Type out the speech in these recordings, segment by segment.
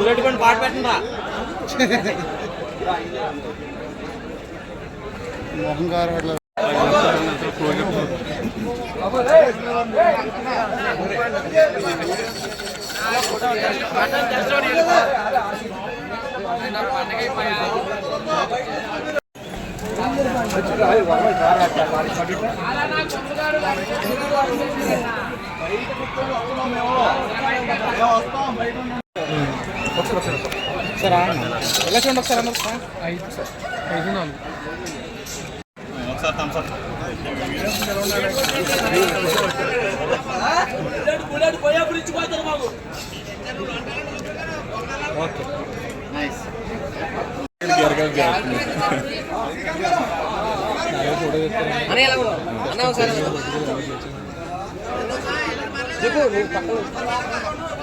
Bullet బండి పాట పెట్టండి రా మొహం గారు అట్లా ఎలా చూడండి ఒకసారి అందరూ అనే ఎలా ఉన్నావు అన్న ఒకసారి చెప్పు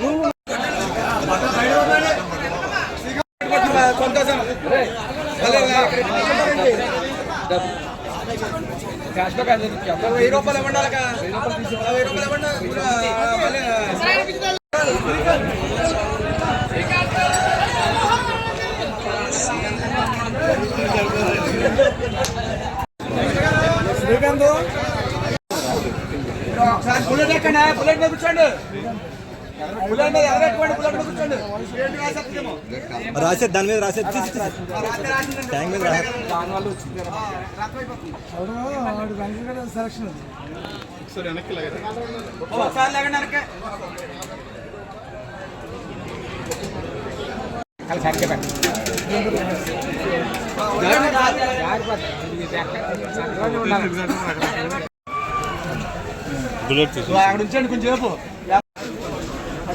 నువ్వు పక్కన వెయ్యి రూపాయలు ఇవ్వండి వాళ్ళకా? వెయ్యి రూపాయలు శ్రీకాంత్ ఒకసారి బుల్లెట్ ఎక్కండి బుల్లెట్ మీద కూర్చోండి రాసేది దాని మీద రాసేది రాసిందండి. ట్యాంక్ మీద సెలక్షన్ బుల్లెట్ అక్కడ ఉంచండి కొంచెం సేపు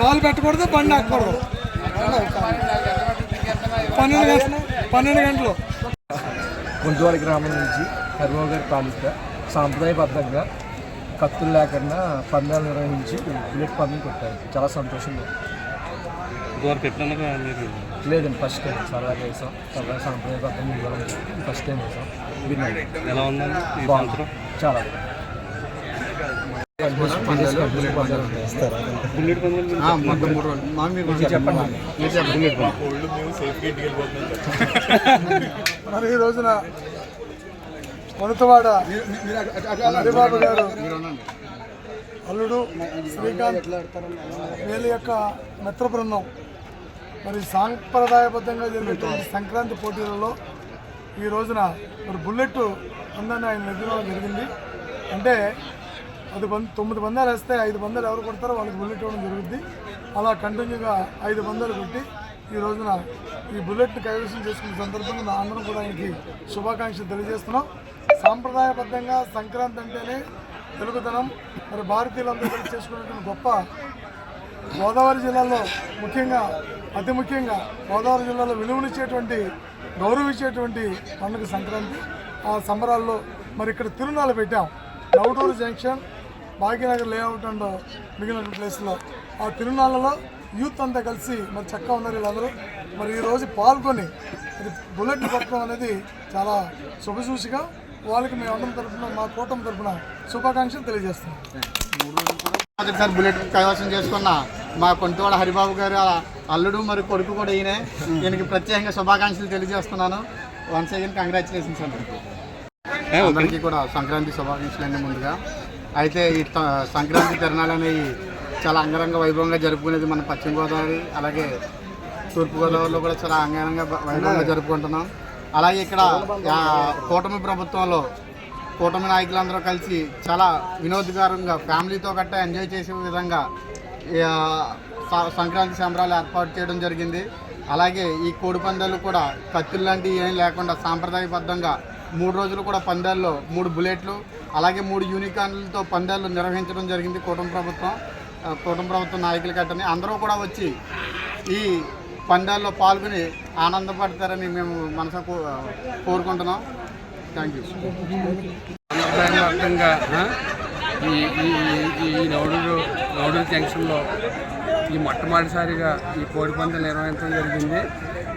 కాలు పెట్టకూడదు బండి ఆకూడదు పన్నెండు గంటలు పన్నెండు గంటలు. గుంటువారి గ్రామం నుంచి కర్మగారి తాలూకా సాంప్రదాయబద్ధంగా కత్తులు లేకుండా పందాలు నిర్వహించి బుల్లెట్ పందెం కొట్టారు. చాలా సంతోషంగా లేదండి ఫస్ట్ టైం సరదాగా వేసాం సరదాగా సాంప్రదాయబద్ధంగా ఫస్ట్ టైం వేసాం విన్నాం. ఎలా ఉందండి చాలా బాగుంది. పందాలు, బుల్లెట్ పందాలు ఉంటాయి. బుల్లెట్ పందులు చెప్పండి మరి ఈ రోజున కొనుతవాడ హరిబాబు గారు అల్లుడు శ్రీకాంత్ వీళ్ళ యొక్క మిత్ర బృందం. మరి సాంప్రదాయబద్ధంగా జరిగినటువంటి సంక్రాంతి పోటీలలో ఈ రోజున మరి బుల్లెట్ ఉందని ఆయన నిర్ణయం జరిగింది. అంటే అది బంద్ తొమ్మిది పందాలు వేస్తే ఐదు పందాలు ఎవరు కొడతారో వాళ్ళకి బుల్లెట్ ఇవ్వడం జరుగుద్ది. అలా కంటిన్యూగా ఐదు పందాలు కొట్టి ఈ రోజున ఈ బుల్లెట్ని కైవసం చేసుకున్న సందర్భంగా నా అందరం కూడా ఆయనకి శుభాకాంక్షలు తెలియజేస్తున్నాం. సాంప్రదాయబద్ధంగా సంక్రాంతి అంటేనే తెలుగుదనం మరి భారతీయులందరూ కలిసి గొప్ప గోదావరి జిల్లాలో ముఖ్యంగా అతి ముఖ్యంగా గోదావరి జిల్లాలో విలువనిచ్చేటువంటి గౌరవించేటువంటి పండుగ సంక్రాంతి. ఆ సంబరాల్లో మరి ఇక్కడ తిరునాళ్ళు పెట్టాం. Navaturu junction Bhagyanagar layout and మిగిలిన ప్లేస్లో ఆ తిరునాళ్ళలో యూత్ అంతా కలిసి మరి చక్కగా ఉన్నారు వీళ్ళందరూ. మరి ఈరోజు పాల్గొని మరి బుల్లెట్ కొట్టడం అనేది చాలా శుభసూచిగా వాళ్ళకి మేము అందరం తరఫున మా కూటమి తరఫున శుభాకాంక్షలు తెలియజేస్తున్నాం. మొదటిసారి బుల్లెట్ కైవసం చేసుకున్న మా కొంటివాడ హరిబాబు గారు అల్లుడు మరి కొడుకు కూడా ఈయనే. ఈయనకి ప్రత్యేకంగా శుభాకాంక్షలు తెలియజేస్తున్నాను. వన్స్ అగైన్ కంగ్రాచులేషన్స్ అండి. అందరికీ కూడా సంక్రాంతి శుభాకాంక్షలు అండి ముందుగా. అయితే ఈ త- సంక్రాంతి తిరణాలు అనేవి చాలా అంగరంగ వైభవంగా జరుపుకునేది మన పశ్చిమ గోదావరి అలాగే తూర్పుగోదావరిలో కూడా చాలా అంగరంగ వైభవంగా జరుపుకుంటున్నాం. అలాగే ఇక్కడ కూటమి ప్రభుత్వంలో కూటమి నాయకులందరూ కలిసి చాలా వినోదకరంగా ఫ్యామిలీతో గట్టా ఎంజాయ్ చేసే విధంగా సంక్రాంతి సంబరాలు ఏర్పాటు చేయడం జరిగింది. అలాగే ఈ కోడి పందాలు కూడా కత్తులు లాంటివి ఏం లేకుండా సాంప్రదాయబద్ధంగా మూడు రోజులు కూడా పందాల్లో మూడు బుల్లెట్లు అలాగే మూడు యూనికాన్లతో పందాలు నిర్వహించడం జరిగింది కూటమి ప్రభుత్వం కూటమి ప్రభుత్వం నాయకులు గట్టని. అందరూ కూడా వచ్చి ఈ పందాల్లో పాల్గొని ఆనందపడతారని మేము మనసు కో- కోరుకుంటున్నాం. Thank you. వ్యాప్తంగా ఈ ఈ జంక్షన్లో ఈ మొట్టమొదటిసారిగా ఈ కోడి పందాలు నిర్వహించడం జరిగింది.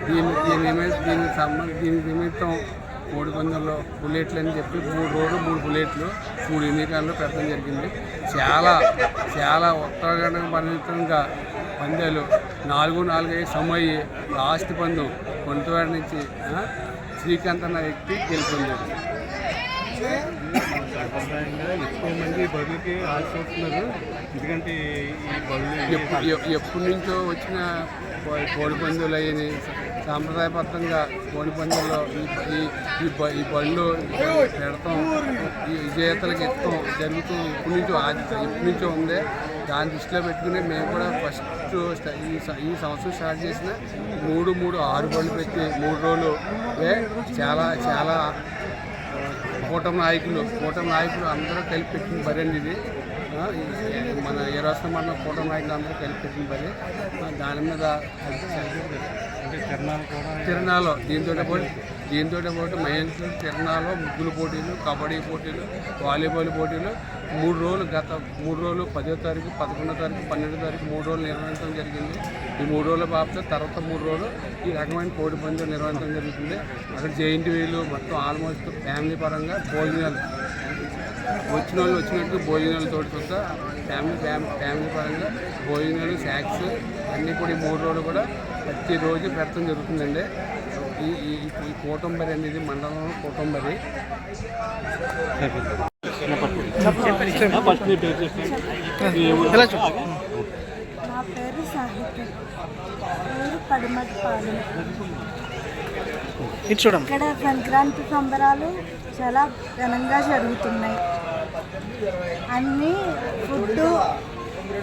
దీని దీని దీనికి సంబంధ దీని నిమిత్తం కోడి పందాల్లో బుల్లెట్లు అని చెప్పి మూడు రోజులు మూడు బుల్లెట్లు మూడు ఎన్నికల్లో పెట్టడం జరిగింది. చాలా చాలా ఉత్తరాఖండ్ పరిమితంగా పందాలు నాలుగు నాలుగు ఐదు సమయ్యి లాస్ట్ పందెం కొంతవాడి నుంచి శ్రీకాంత్ అన్న వ్యక్తి గెలుపొందాడు. సాంప్రదాయంగా ఎక్కువ మంది బడులకి ఆశిస్తున్నారు ఎందుకంటే ఈ బడులు ఎప్పటి నుంచో వచ్చిన కోడి పందులు అయ్యి సాంప్రదాయబద్ధంగా కోడి పందుల్లో ఈ ఈ- ఈ బళ్ళు పెడతాం. ఈ విజేతలకు ఎత్తం. జరుగుతూ ఇప్పటి నుంచో ఇప్పటి నుంచో ఉంది. దాని దృష్టిలో పెట్టుకుని మేము కూడా ఫస్ట్ ఈ ఈ సంవత్సరం స్టార్ట్ చేసిన మూడు మూడు ఆరు బళ్ళు పెట్టి మూడు రోజులు. చాలా చాలా కూటమి నాయకులు కూటమి నాయకులు అందరూ కలిపి పెట్టిన బరి అండి ఇది. ఈ- మన ఏ రాష్ట్రం మన కూటమి నాయకులు అందరూ కలిపి పెట్టిన బరి. దాని మీద తిరణాలు దీంతో పాటు దీంతో పాటు మహేంద్ర తిరణాలు ముగ్గులు పోటీలు కబడ్డీ పోటీలు వాలీబాల్ పోటీలు. మూడు రోజులు గత మూడు రోజులు పదో తారీఖు పదకొండో తారీఖు పన్నెండో తారీఖు మూడు రోజులు నిర్వహించడం జరిగింది. ఈ మూడు రోజుల బాబు తర్వాత మూడు రోజులు ఈ రకమైన కోడి పందెం నిర్వహించడం జరుగుతుంది. అక్కడ జైంట్ వీలు మొత్తం ఆల్మోస్ట్ ఫ్యామిలీ పరంగా భోజనాలు. వచ్చిన వాళ్ళు వచ్చినట్టు భోజనాలు తోటి ఫ్యామిలీ ఫ్యామిలీ ఫ్యామిలీ పరంగా భోజనాలు స్నాక్స్ అన్నీ కూడా ఈ మూడు రోజులు కూడా ప్రతిరోజు పెట్టడం జరుగుతుందండి. ఈ ఈ కూటంబరి అనేది మండలంలో కూటంబరి. నీ పేరు సాహిత్య. పేరు పడిమట్పాలెం ఇక్కడ సంక్రాంతి సంబరాలు చాలా ఘనంగా జరుగుతున్నాయి. అన్నీ ఫుడ్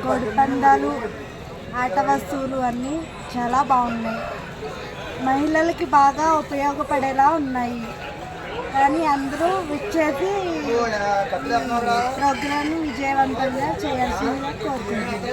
కోడి పందాలు ఆట వస్తువులు అన్నీ చాలా బాగున్నాయి. మహిళలకి బాగా ఉపయోగపడేలా ఉన్నాయి. కానీ అందరూ విచ్చేసి ప్రోగ్రాన్ని విజయవంతంగా చేయాల్సిందిగా కోరుకుంటున్నాను